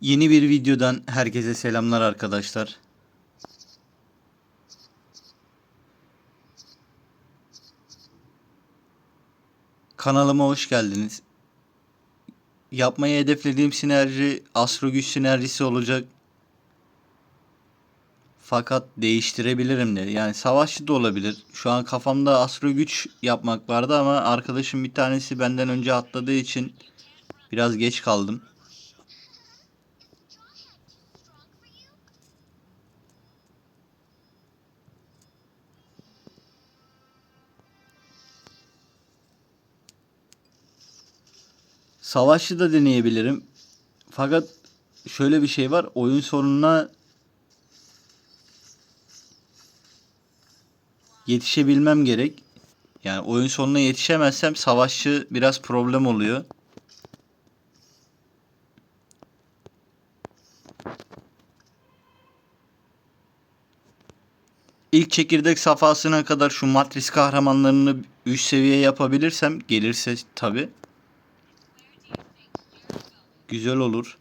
Yeni bir videodan herkese selamlar arkadaşlar. Kanalıma hoş geldiniz. Yapmayı hedeflediğim sinerji Astro Güç sinerjisi olacak. Fakat değiştirebilirim de. Yani savaşçı da olabilir. Şu an kafamda Astro Güç yapmak vardı ama arkadaşım bir tanesi benden önce atladığı için biraz geç kaldım. Savaşçı da deneyebilirim. Fakat şöyle bir şey var. Oyun sonuna yetişebilmem gerek. Yani oyun sonuna yetişemezsem savaşçı biraz problem oluyor. İlk çekirdek safhasına kadar şu matris kahramanlarını üst seviye yapabilirsem gelirse tabi güzel olur.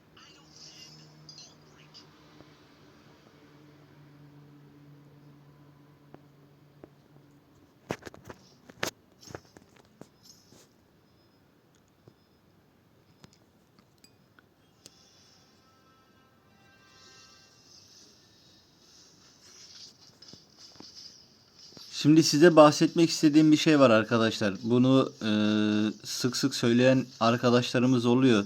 Şimdi size bahsetmek istediğim bir şey var arkadaşlar. Bunu e, sık sık söyleyen arkadaşlarımız oluyor.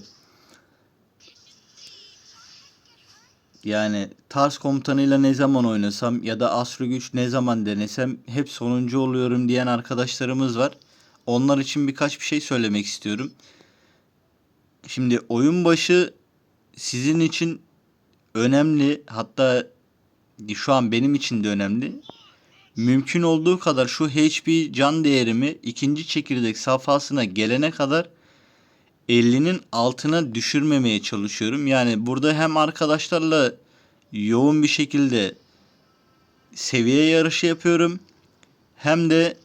Yani Tars komutanıyla ne zaman oynasam ya da Astro Güç ne zaman denesem hep sonuncu oluyorum diyen arkadaşlarımız var. Onlar için birkaç bir şey söylemek istiyorum. Şimdi oyun başı sizin için önemli. Hatta şu an benim için de önemli. Mümkün olduğu kadar şu HP can değerimi ikinci çekirdek safhasına gelene kadar 50'nin altına düşürmemeye çalışıyorum. Yani burada hem arkadaşlarla yoğun bir şekilde seviye yarışı yapıyorum. Hem de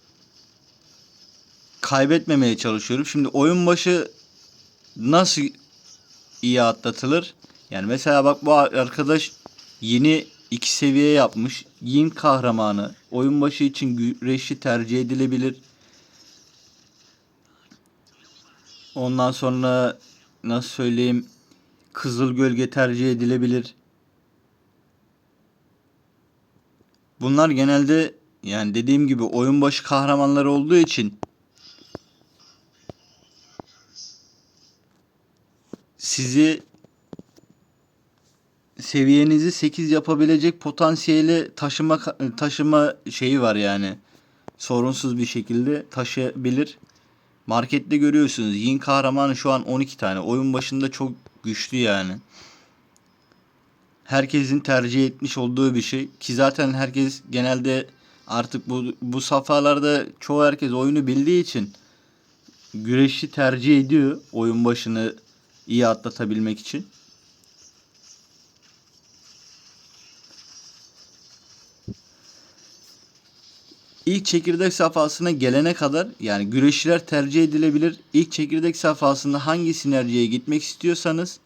kaybetmemeye çalışıyorum. Şimdi oyun başı nasıl iyi atlatılır? Yani mesela bak bu arkadaş yeni iki seviye yapmış. Yin kahramanı. Oyun başı için güreşi tercih edilebilir. Ondan sonra nasıl söyleyeyim Kızıl Gölge tercih edilebilir. Bunlar genelde yani dediğim gibi oyun başı kahramanları olduğu için sizi seviyenizi 8 yapabilecek potansiyeli taşıma taşıma şeyi var yani. Sorunsuz bir şekilde taşıyabilir. Markette görüyorsunuz. Yin kahramanı şu an 12 tane. Oyun başında çok güçlü yani. Herkesin tercih etmiş olduğu bir şey. Ki zaten herkes genelde artık bu, bu safhalarda çoğu herkes oyunu bildiği için güreşi tercih ediyor oyun başını iyi atlatabilmek için. İlk çekirdek safhasına gelene kadar yani güreşçiler tercih edilebilir. İlk çekirdek safhasında hangi sinerjiye gitmek istiyorsanız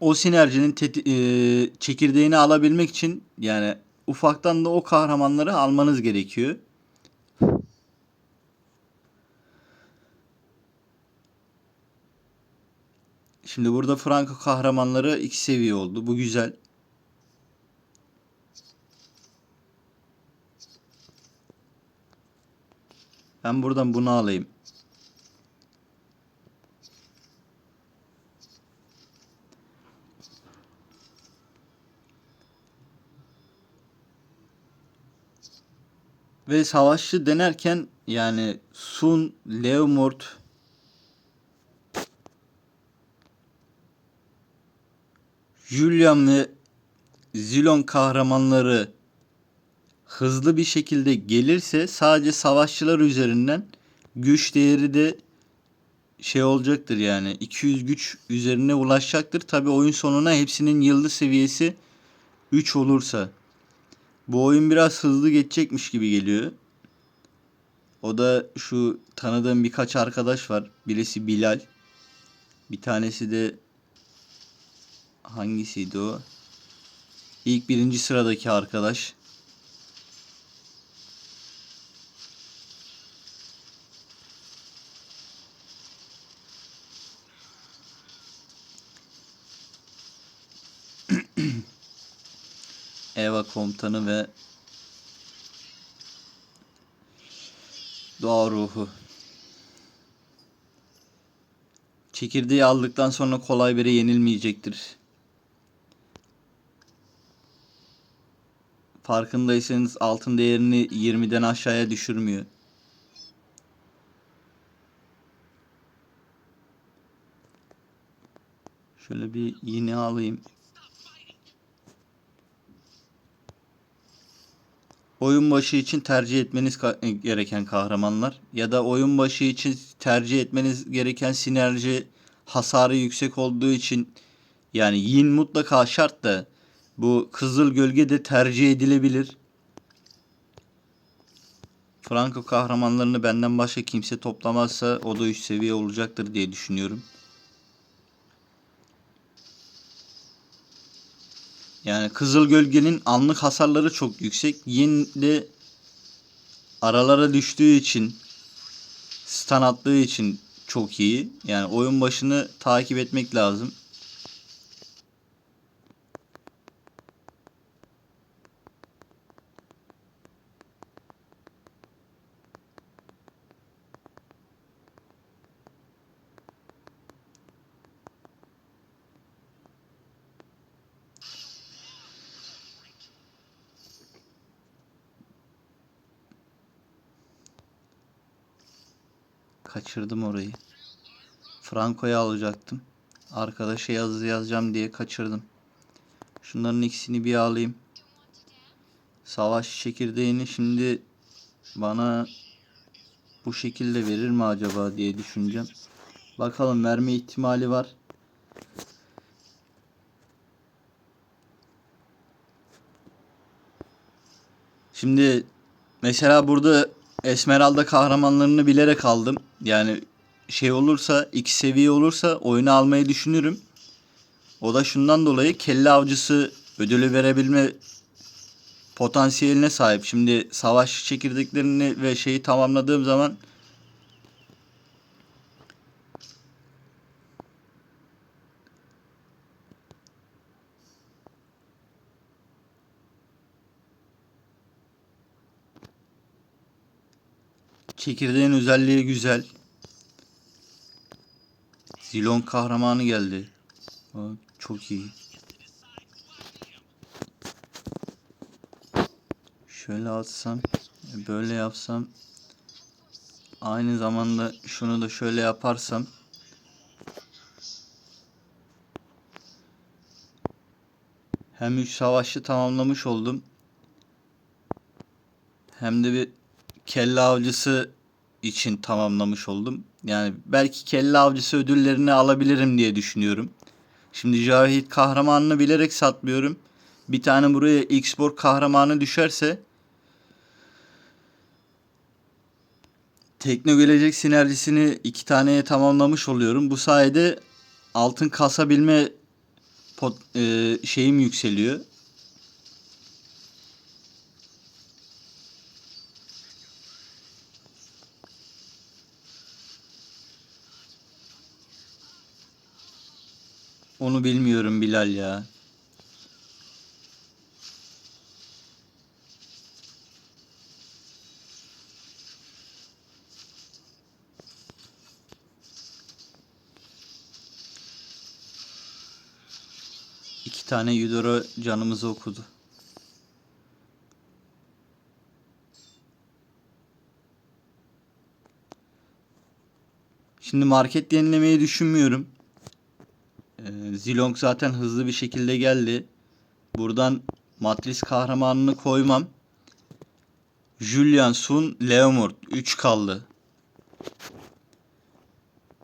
o sinerjinin teti- e, çekirdeğini alabilmek için yani ufaktan da o kahramanları almanız gerekiyor. Şimdi burada Franco kahramanları iki seviye oldu. Bu güzel. Ben buradan bunu alayım. Ve savaşçı denerken yani Sun, Leomort Julian ve Zilon kahramanları hızlı bir şekilde gelirse sadece savaşçılar üzerinden güç değeri de şey olacaktır yani 200 güç üzerine ulaşacaktır. Tabi oyun sonuna hepsinin yıldız seviyesi 3 olursa. Bu oyun biraz hızlı geçecekmiş gibi geliyor. O da şu tanıdığım birkaç arkadaş var. Birisi Bilal. Bir tanesi de Hangisiydi o? İlk birinci sıradaki arkadaş. Komutanı ve doğa ruhu. Çekirdeği aldıktan sonra kolay biri yenilmeyecektir. Farkındaysanız altın değerini 20'den aşağıya düşürmüyor. Şöyle bir iğne alayım. Oyun başı için tercih etmeniz ka- gereken kahramanlar ya da oyun başı için tercih etmeniz gereken sinerji hasarı yüksek olduğu için yani yin mutlaka şart da bu kızıl gölge de tercih edilebilir. Franco kahramanlarını benden başka kimse toplamazsa o da üst seviye olacaktır diye düşünüyorum. Yani Kızıl Gölge'nin anlık hasarları çok yüksek. Yin de aralara düştüğü için stun attığı için çok iyi. Yani oyun başını takip etmek lazım. Kaçırdım orayı. Franco'yu alacaktım. Arkadaşa yazı yazacağım diye kaçırdım. Şunların ikisini bir alayım. Savaş çekirdeğini şimdi bana bu şekilde verir mi acaba diye düşüneceğim. Bakalım verme ihtimali var. Şimdi mesela burada Esmeralda kahramanlarını bilerek aldım. Yani şey olursa iki seviye olursa oyunu almayı düşünürüm. O da şundan dolayı kelle avcısı ödülü verebilme potansiyeline sahip. Şimdi savaş çekirdeklerini ve şeyi tamamladığım zaman Çekirdeğin özelliği güzel. Zilon kahramanı geldi. Çok iyi. Şöyle atsam, böyle yapsam, aynı zamanda şunu da şöyle yaparsam, hem 3 savaşı tamamlamış oldum. Hem de bir kelle avcısı için tamamlamış oldum. Yani belki kelle avcısı ödüllerini alabilirim diye düşünüyorum. Şimdi Cahit kahramanını bilerek satmıyorum. Bir tane buraya X-Borg kahramanı düşerse Tekno gelecek sinerjisini iki taneye tamamlamış oluyorum. Bu sayede altın kasabilme pot, e, şeyim yükseliyor. Bilmiyorum Bilal ya. İki tane Eudora canımızı okudu. Şimdi market yenilemeyi düşünmüyorum. Zilong zaten hızlı bir şekilde geldi. Buradan Matris kahramanını koymam. Julian, Sun, Leomord 3 kaldı.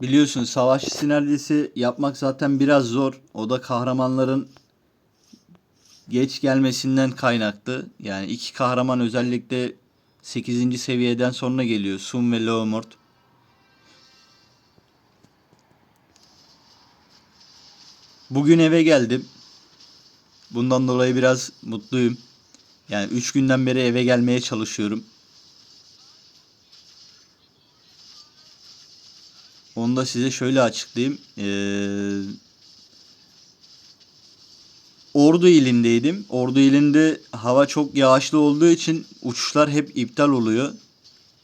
Biliyorsun savaş sinerjisi yapmak zaten biraz zor. O da kahramanların geç gelmesinden kaynaklı. Yani iki kahraman özellikle 8. seviyeden sonra geliyor. Sun ve Leomord. Bugün eve geldim. Bundan dolayı biraz mutluyum. Yani 3 günden beri eve gelmeye çalışıyorum. Onu da size şöyle açıklayayım. Ee, Ordu ilindeydim. Ordu ilinde hava çok yağışlı olduğu için uçuşlar hep iptal oluyor.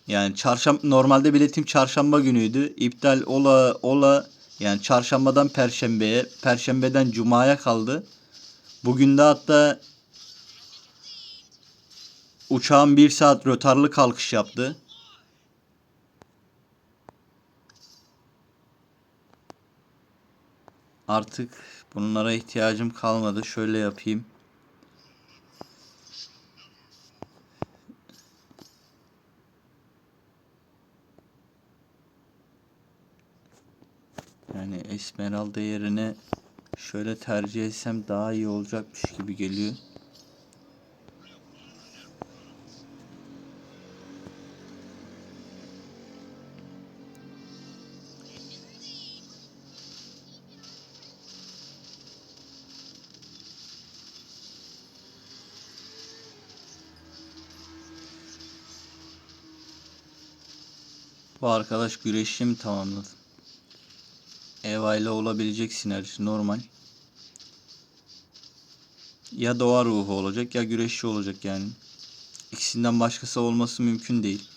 Yani çarşamba normalde biletim çarşamba günüydü. İptal ola ola yani çarşambadan perşembeye, perşembeden cumaya kaldı. Bugün de hatta uçağın bir saat rötarlı kalkış yaptı. Artık bunlara ihtiyacım kalmadı. Şöyle yapayım. Yani Esmeralda yerine şöyle tercih etsem daha iyi olacakmış gibi geliyor. Bu arkadaş güreşçi mi tamamladı? Eva ile olabilecek sinerji normal. Ya doğa ruhu olacak ya güreşçi olacak yani. İkisinden başkası olması mümkün değil.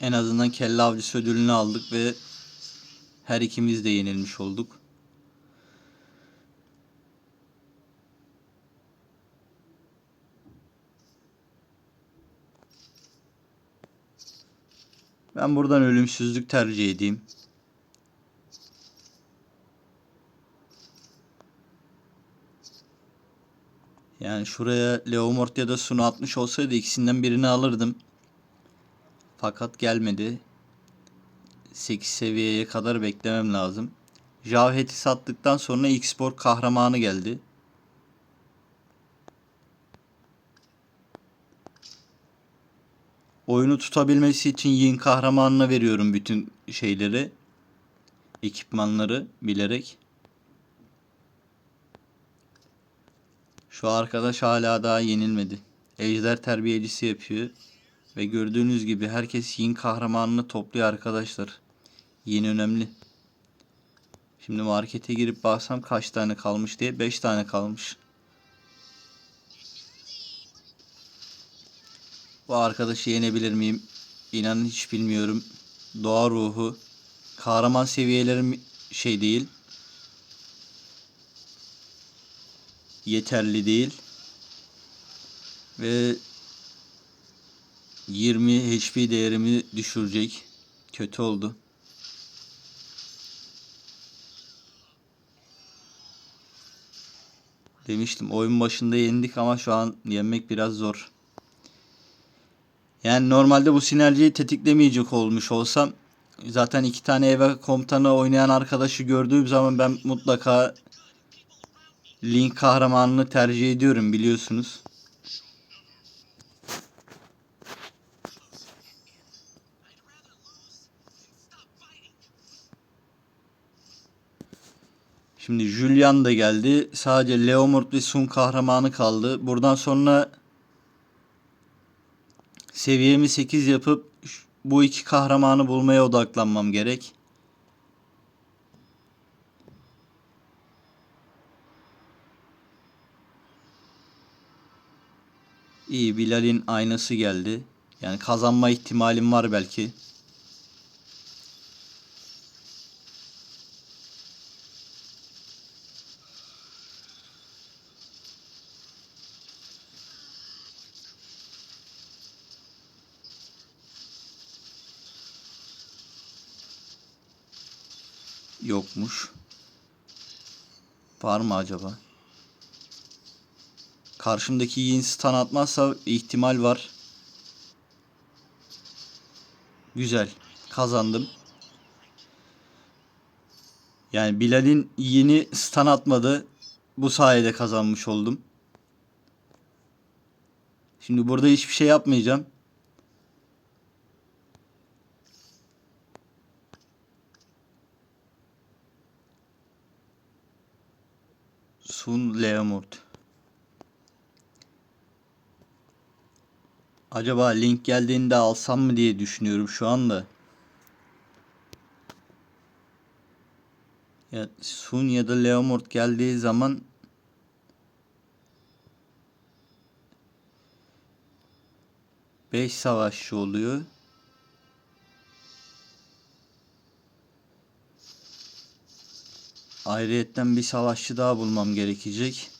En azından kelle avcısı ödülünü aldık ve her ikimiz de yenilmiş olduk. Ben buradan ölümsüzlük tercih edeyim. Yani şuraya Leomort ya da Sunu atmış olsaydı ikisinden birini alırdım. Fakat gelmedi. 8 seviyeye kadar beklemem lazım. Javhet'i sattıktan sonra X-Sport kahramanı geldi. Oyunu tutabilmesi için Yin kahramanına veriyorum bütün şeyleri. Ekipmanları bilerek. Şu arkadaş hala daha yenilmedi. Ejder terbiyecisi yapıyor. Ve gördüğünüz gibi herkes Yin kahramanını topluyor arkadaşlar. Yin önemli. Şimdi markete girip baksam kaç tane kalmış diye 5 tane kalmış. Bu arkadaşı yenebilir miyim? İnanın hiç bilmiyorum. Doğa ruhu. Kahraman seviyelerim şey değil. Yeterli değil. Ve 20 HP değerimi düşürecek. Kötü oldu. Demiştim oyun başında yendik ama şu an yenmek biraz zor. Yani normalde bu sinerjiyi tetiklemeyecek olmuş olsam zaten iki tane eve komutanı oynayan arkadaşı gördüğüm zaman ben mutlaka Link kahramanını tercih ediyorum biliyorsunuz. Şimdi Julian da geldi. Sadece Leomord ve Sun kahramanı kaldı. Buradan sonra seviyemi 8 yapıp bu iki kahramanı bulmaya odaklanmam gerek. İyi Bilal'in aynası geldi. Yani kazanma ihtimalim var belki. Yokmuş. Var mı acaba? Karşımdaki Yin stun atmazsa ihtimal var. Güzel. Kazandım. Yani Bilal'in yeni stun atmadı. Bu sayede kazanmış oldum. Şimdi burada hiçbir şey yapmayacağım. Sun Leomord. Acaba link geldiğinde alsam mı diye düşünüyorum şu anda. Ya Sun ya da Leomord geldiği zaman Beş savaşçı oluyor. Ayrıyetten bir savaşçı daha bulmam gerekecek.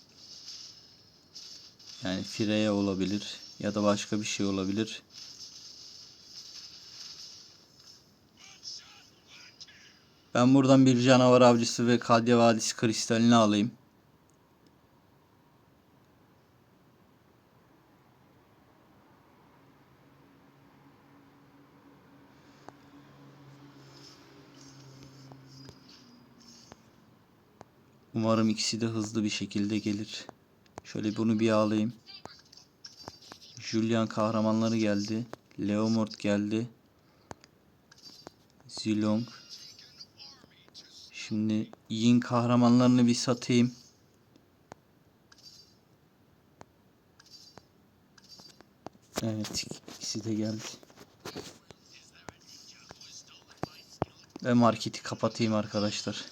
Yani Freya olabilir ya da başka bir şey olabilir. Ben buradan bir canavar avcısı ve Kadya Vadisi kristalini alayım. Umarım ikisi de hızlı bir şekilde gelir. Şöyle bunu bir alayım. Julian kahramanları geldi. Leomord geldi. Zilong. Şimdi Yin kahramanlarını bir satayım. Evet ikisi de geldi. Ve marketi kapatayım arkadaşlar.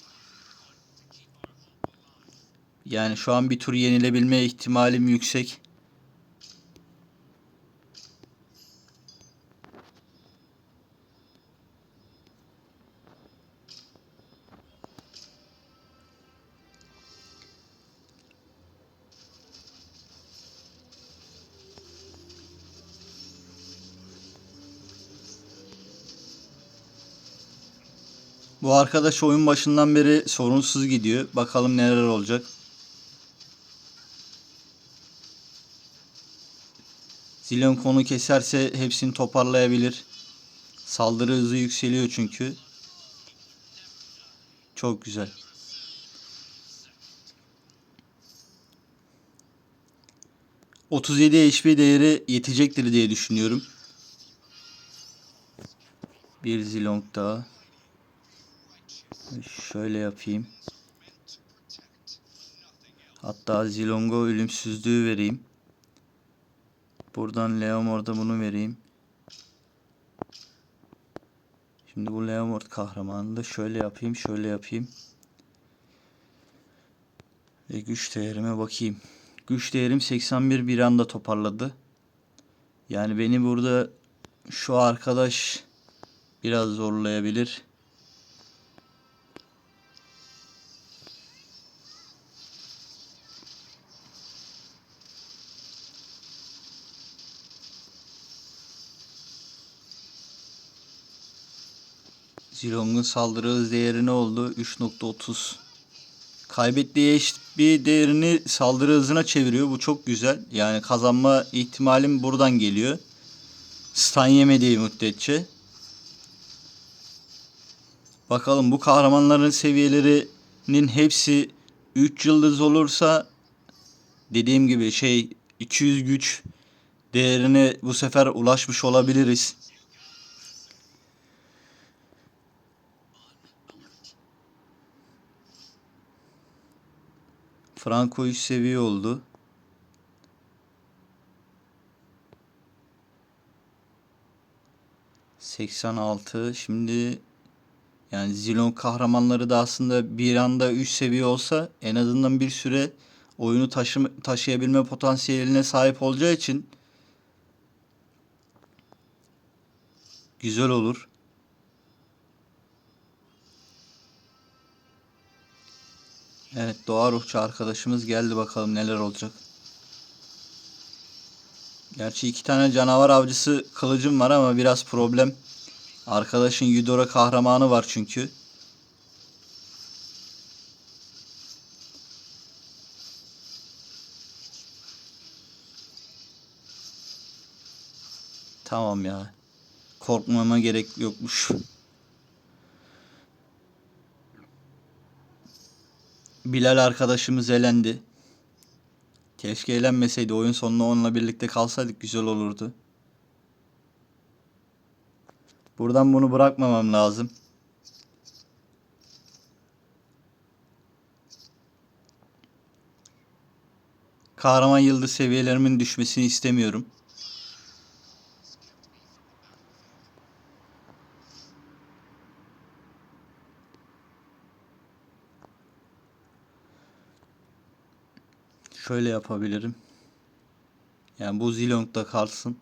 Yani şu an bir tur yenilebilme ihtimalim yüksek. Bu arkadaş oyun başından beri sorunsuz gidiyor. Bakalım neler olacak. Zilyon konu keserse hepsini toparlayabilir. Saldırı hızı yükseliyor çünkü. Çok güzel. ...37 HP değeri yetecektir diye düşünüyorum. Bir zilong daha. Şöyle yapayım. Hatta zilongo ölümsüzlüğü vereyim. Buradan Leomord'a bunu vereyim. Şimdi bu Leomord kahramanını da şöyle yapayım, şöyle yapayım. Ve güç değerime bakayım. Güç değerim 81 bir anda toparladı. Yani beni burada şu arkadaş biraz zorlayabilir. Zilong'un saldırı hız değeri ne oldu? 3.30. Kaybettiği HP değerini saldırı hızına çeviriyor. Bu çok güzel. Yani kazanma ihtimalim buradan geliyor. Stun yemediği müddetçe. Bakalım bu kahramanların seviyelerinin hepsi 3 yıldız olursa dediğim gibi şey 200 güç değerine bu sefer ulaşmış olabiliriz. Franco 3 seviye oldu. Seksen altı. Şimdi yani Zilon kahramanları da aslında bir anda 3 seviye olsa en azından bir süre oyunu taşı taşıyabilme potansiyeline sahip olacağı için güzel olur. Evet doğa ruhçu arkadaşımız geldi bakalım neler olacak. Gerçi iki tane canavar avcısı kılıcım var ama biraz problem. Arkadaşın Yudora kahramanı var çünkü. Tamam ya. Korkmama gerek yokmuş. Bilal arkadaşımız elendi. Keşke eğlenmeseydi. Oyun sonuna onunla birlikte kalsaydık güzel olurdu. Buradan bunu bırakmamam lazım. Kahraman yıldız seviyelerimin düşmesini istemiyorum. Şöyle yapabilirim. Yani bu Zilong'da kalsın.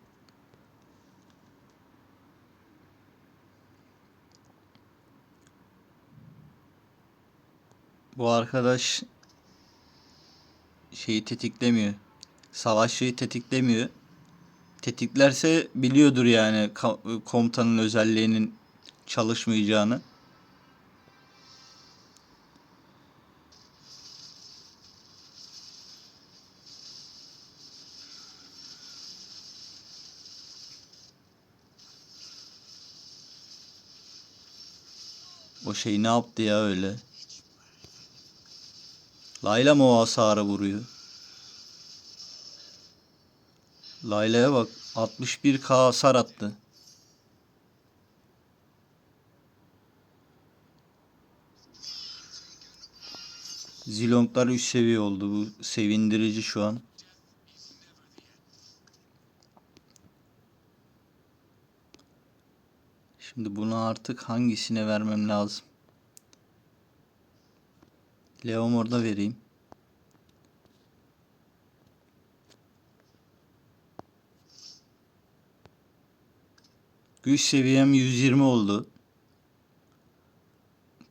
Bu arkadaş şeyi tetiklemiyor. Savaşçıyı tetiklemiyor. Tetiklerse biliyordur yani komutanın özelliğinin çalışmayacağını. O şey ne yaptı ya öyle? Layla mı o hasarı vuruyor? Layla'ya bak 61k hasar attı. Zilonglar 3 seviye oldu. Bu sevindirici şu an. Şimdi bunu artık hangisine vermem lazım? Leomord'a vereyim. Güç seviyem 120 oldu.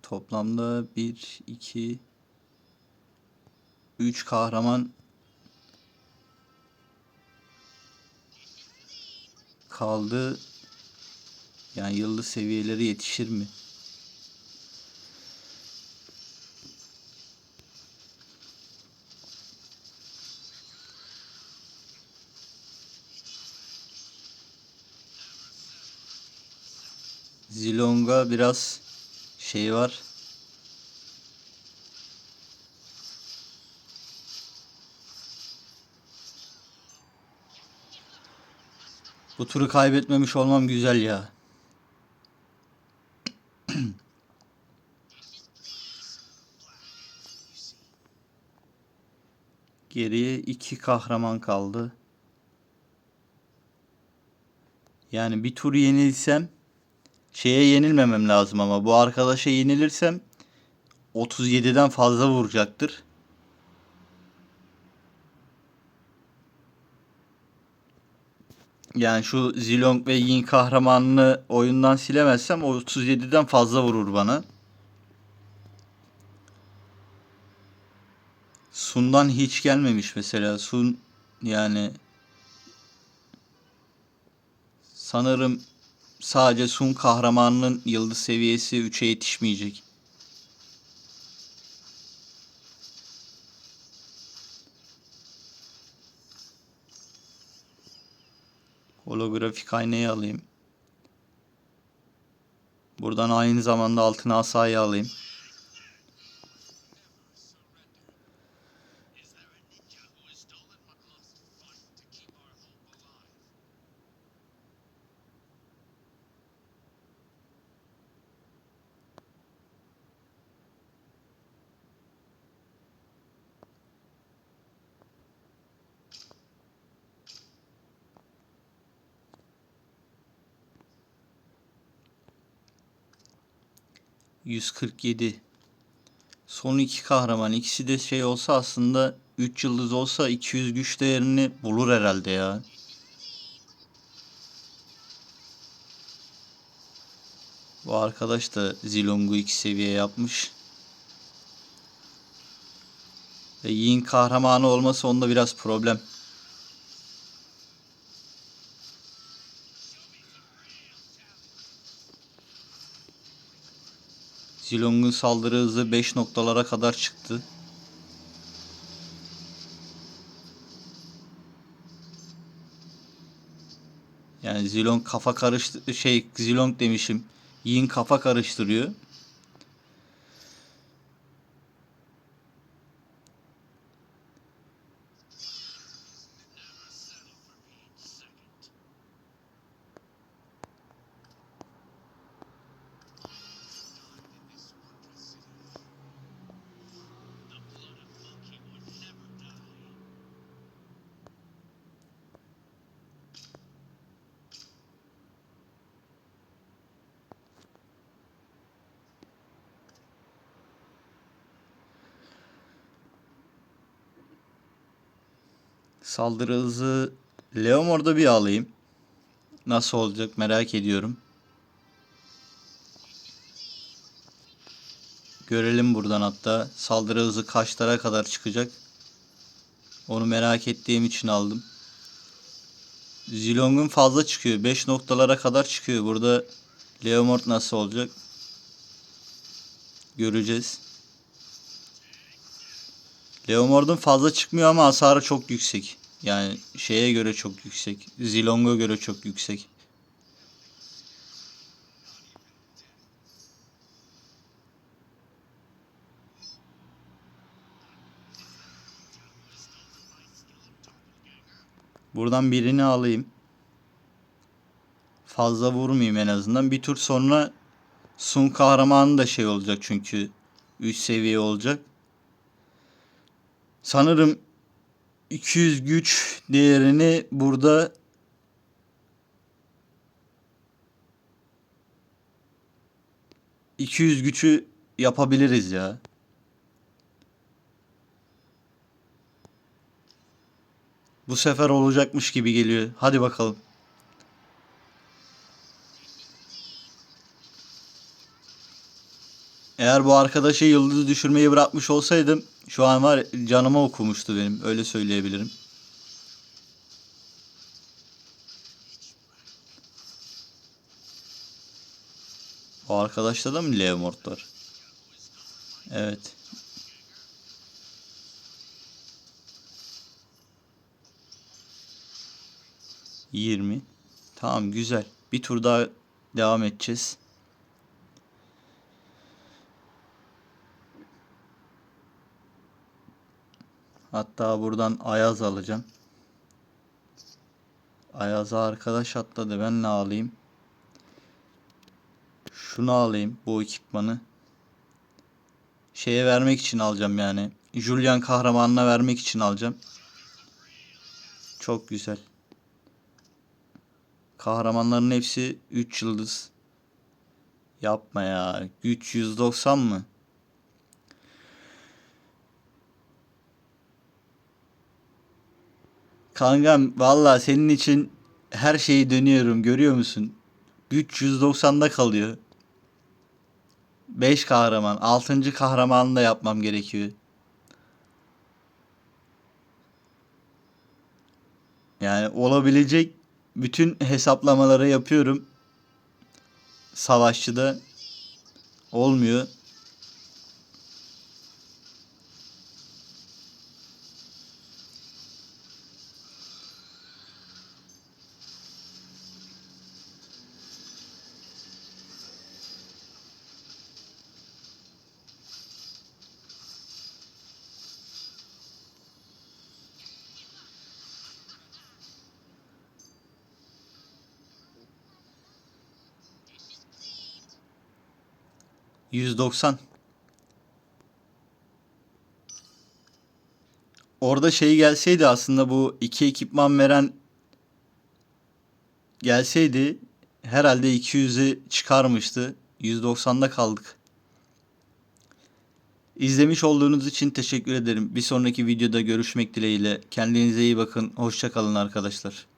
Toplamda 1, 2, 3 kahraman kaldı. Yani yıldız seviyeleri yetişir mi? Zilong'a biraz şey var. Bu turu kaybetmemiş olmam güzel ya. Geriye iki kahraman kaldı. Yani bir tur yenilsem şeye yenilmemem lazım ama bu arkadaşa yenilirsem 37'den fazla vuracaktır. Yani şu Zilong ve Yin kahramanını oyundan silemezsem o 37'den fazla vurur bana. Sun'dan hiç gelmemiş mesela. Sun yani sanırım sadece Sun kahramanının yıldız seviyesi 3'e yetişmeyecek. Holografik aynayı alayım. Buradan aynı zamanda altına asayı alayım. ...147. Son iki kahraman. ikisi de şey olsa aslında 3 yıldız olsa 200 güç değerini bulur herhalde ya. Bu arkadaş da Zilong'u 2 seviye yapmış. Ve Yin kahramanı olması onda biraz problem. Zilong'un saldırı hızı 5 noktalara kadar çıktı. Yani Zilong kafa karıştı şey Zilong demişim. Yin kafa karıştırıyor. Saldırı hızı Leomord'a bir alayım. Nasıl olacak merak ediyorum. Görelim buradan hatta saldırı hızı kaçlara kadar çıkacak. Onu merak ettiğim için aldım. Zilong'un fazla çıkıyor. 5 noktalara kadar çıkıyor. Burada Leomord nasıl olacak? Göreceğiz. Leomord'un fazla çıkmıyor ama hasarı çok yüksek. Yani şeye göre çok yüksek. Zilong'a göre çok yüksek. Buradan birini alayım. Fazla vurmayayım en azından. Bir tur sonra Sun kahramanı da şey olacak çünkü 3 seviye olacak. Sanırım 200 güç değerini burada ...200 gücü yapabiliriz ya. Bu sefer olacakmış gibi geliyor. Hadi bakalım. Eğer bu arkadaşı yıldız düşürmeyi bırakmış olsaydım şu an var canıma okumuştu benim. Öyle söyleyebilirim. O arkadaşta da mı Leomord var? Evet. Yirmi. Tamam güzel. Bir tur daha devam edeceğiz. Hatta buradan Ayaz alacağım. Ayaz'a arkadaş atladı. Ben ne alayım? Şunu alayım. Bu ekipmanı. Şeye vermek için alacağım yani. Julian kahramanına vermek için alacağım. Çok güzel. Kahramanların hepsi 3 yıldız. Yapma ya. Güç 190 mı? Kankam valla senin için her şeyi dönüyorum görüyor musun? Güç 190'da kalıyor. 5 kahraman. 6. kahramanı da yapmam gerekiyor. Yani olabilecek bütün hesaplamaları yapıyorum. Savaşçıda olmuyor. %90. Orada şey gelseydi aslında bu iki ekipman veren gelseydi herhalde 200'ü çıkarmıştı. 190'da kaldık. İzlemiş olduğunuz için teşekkür ederim. Bir sonraki videoda görüşmek dileğiyle. Kendinize iyi bakın. Hoşça kalın arkadaşlar.